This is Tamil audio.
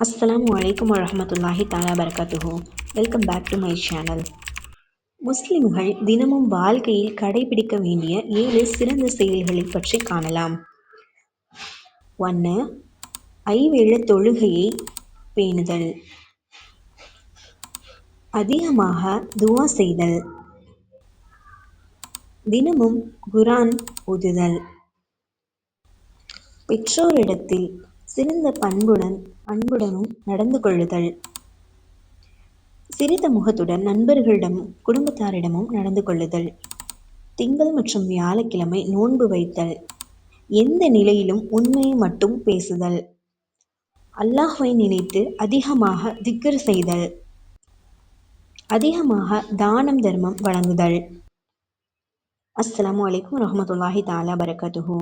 அஸ்லாம் வலைக்கம் வரமத்துல்லாஹி தாலா பரகாத்துஹு welcome back to my channel முஸ்லிம்கள் தினமும் வாழ்க்கையில் கடைபிடிக்க வேண்டிய ஏழு சிறந்த செயல்களை பற்றி காணலாம். ஒன்று ஐவேள தொழுகையை பேணுதல். அதிகமாக துவா செய்தல். தினமும் குரான் ஓதுதல். பெற்றோரிடத்தில் சிறந்த பண்புடன் அன்புடனும் நடந்து கொள்ளுதல். சிரித்த முகத்துடன் நண்பர்களிடமும் குடும்பத்தாரிடமும் நடந்து கொள்ளுதல். திங்கள் மற்றும் வியாழக்கிழமை நோன்பு வைத்தல். எந்த நிலையிலும் உண்மையை மட்டும் பேசுதல். அல்லாஹ்வை நினைத்து அதிகமாக திக்கர் செய்தல். அதிகமாக தானம் தர்மம் வழங்குதல். அஸ்லாம் அலைக்கும் ரஹமத்துல்லாஹி தாலா பரகாத்துஹூ